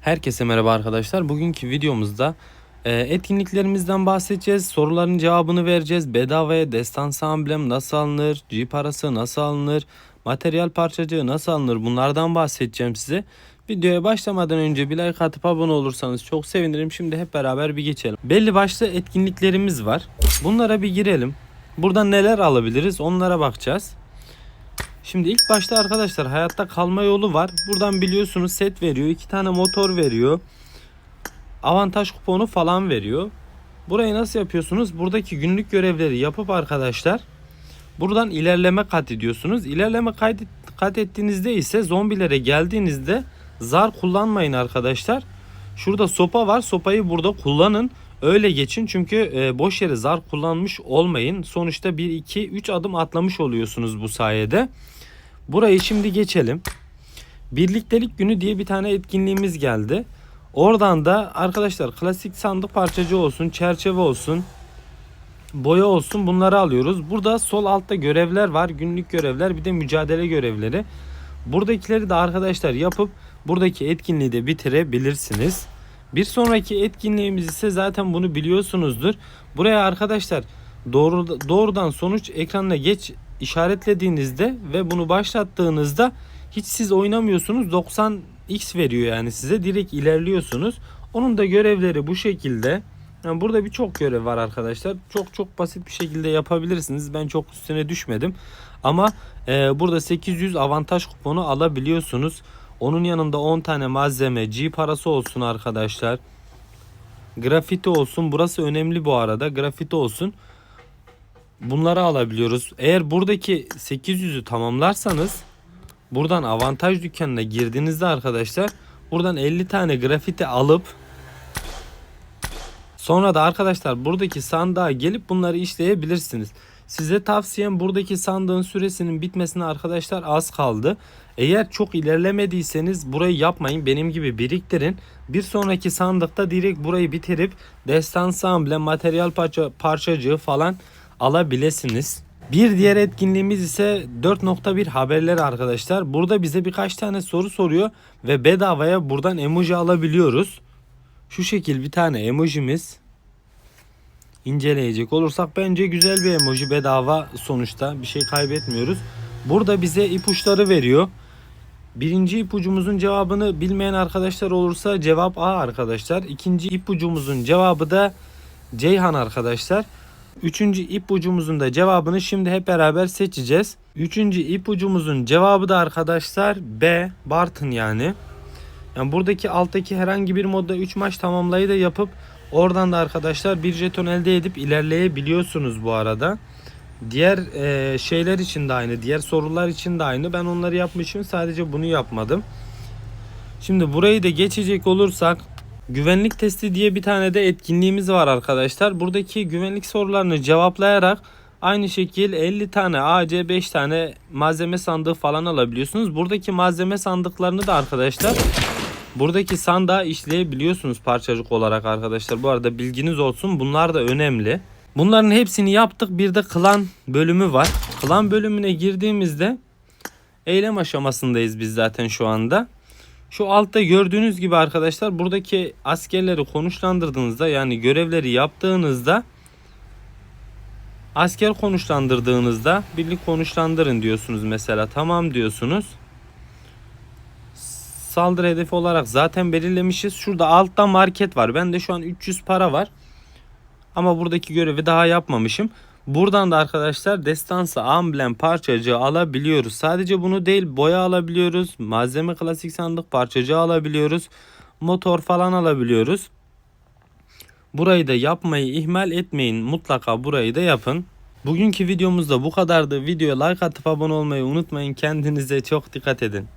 Herkese merhaba arkadaşlar. Bugünkü videomuzda e, etkinliklerimizden bahsedeceğiz. Soruların cevabını vereceğiz. Bedavaya destansı amblem nasıl alınır? G parası nasıl alınır? Materyal parçacığı nasıl alınır? Bunlardan bahsedeceğim size. Videoya başlamadan önce bir like atıp abone olursanız çok sevinirim. Şimdi hep beraber bir geçelim. Belli başlı etkinliklerimiz var. Bunlara bir girelim. Buradan neler alabiliriz onlara bakacağız. Şimdi ilk başta arkadaşlar hayatta kalma yolu var. Buradan biliyorsunuz set veriyor. iki tane motor veriyor. Avantaj kuponu falan veriyor. Burayı nasıl yapıyorsunuz? Buradaki günlük görevleri yapıp arkadaşlar buradan ilerleme kat ediyorsunuz. İlerleme kat ettiğinizde ise zombilere geldiğinizde zar kullanmayın arkadaşlar. Şurada sopa var. Sopayı burada kullanın. Öyle geçin çünkü e, boş yere zar kullanmış olmayın. Sonuçta 1 2 3 adım atlamış oluyorsunuz bu sayede. Burayı şimdi geçelim. Birliktelik günü diye bir tane etkinliğimiz geldi. Oradan da arkadaşlar klasik sandık parçacı olsun, çerçeve olsun, boya olsun bunları alıyoruz. Burada sol altta görevler var. Günlük görevler bir de mücadele görevleri. Buradakileri de arkadaşlar yapıp buradaki etkinliği de bitirebilirsiniz. Bir sonraki etkinliğimiz ise zaten bunu biliyorsunuzdur. Buraya arkadaşlar doğru, doğrudan sonuç ekranına geç işaretlediğinizde ve bunu başlattığınızda hiç siz oynamıyorsunuz 90x veriyor yani size direkt ilerliyorsunuz. Onun da görevleri bu şekilde. Yani burada birçok görev var arkadaşlar. Çok çok basit bir şekilde yapabilirsiniz. Ben çok üstüne düşmedim. Ama e, burada 800 avantaj kuponu alabiliyorsunuz. Onun yanında 10 tane malzeme, G parası olsun arkadaşlar. Grafiti olsun. Burası önemli bu arada. Grafiti olsun. Bunları alabiliyoruz. Eğer buradaki 800'ü tamamlarsanız buradan avantaj dükkanına girdiğinizde arkadaşlar buradan 50 tane grafiti alıp sonra da arkadaşlar buradaki sandığa gelip bunları işleyebilirsiniz. Size tavsiyem buradaki sandığın süresinin bitmesine arkadaşlar az kaldı. Eğer çok ilerlemediyseniz burayı yapmayın. Benim gibi biriktirin. Bir sonraki sandıkta direkt burayı bitirip destansı amblem, materyal parça, parçacığı falan alabilirsiniz. Bir diğer etkinliğimiz ise 4.1 haberler arkadaşlar. Burada bize birkaç tane soru soruyor ve bedavaya buradan emoji alabiliyoruz. Şu şekil bir tane emojimiz inceleyecek olursak bence güzel bir emoji bedava sonuçta bir şey kaybetmiyoruz. Burada bize ipuçları veriyor. Birinci ipucumuzun cevabını bilmeyen arkadaşlar olursa cevap A arkadaşlar. İkinci ipucumuzun cevabı da Ceyhan arkadaşlar. Üçüncü ipucumuzun da cevabını şimdi hep beraber seçeceğiz. Üçüncü ipucumuzun cevabı da arkadaşlar B. Bartın yani. Yani buradaki alttaki herhangi bir modda 3 maç tamamlayı da yapıp oradan da arkadaşlar bir jeton elde edip ilerleyebiliyorsunuz bu arada. Diğer e, şeyler için de aynı. Diğer sorular için de aynı. Ben onları yapmışım. Sadece bunu yapmadım. Şimdi burayı da geçecek olursak güvenlik testi diye bir tane de etkinliğimiz var arkadaşlar. Buradaki güvenlik sorularını cevaplayarak aynı şekil 50 tane AC 5 tane malzeme sandığı falan alabiliyorsunuz. Buradaki malzeme sandıklarını da arkadaşlar buradaki sandığa işleyebiliyorsunuz parçacık olarak arkadaşlar. Bu arada bilginiz olsun. Bunlar da önemli. Bunların hepsini yaptık. Bir de klan bölümü var. Klan bölümüne girdiğimizde eylem aşamasındayız biz zaten şu anda. Şu altta gördüğünüz gibi arkadaşlar buradaki askerleri konuşlandırdığınızda yani görevleri yaptığınızda asker konuşlandırdığınızda birlik konuşlandırın diyorsunuz mesela tamam diyorsunuz. Saldırı hedefi olarak zaten belirlemişiz. Şurada altta market var. Bende şu an 300 para var. Ama buradaki görevi daha yapmamışım. Buradan da arkadaşlar destansı amblem parçacığı alabiliyoruz. Sadece bunu değil boya alabiliyoruz. Malzeme klasik sandık parçacığı alabiliyoruz. Motor falan alabiliyoruz. Burayı da yapmayı ihmal etmeyin. Mutlaka burayı da yapın. Bugünkü videomuzda bu kadardı. Videoya like atıp abone olmayı unutmayın. Kendinize çok dikkat edin.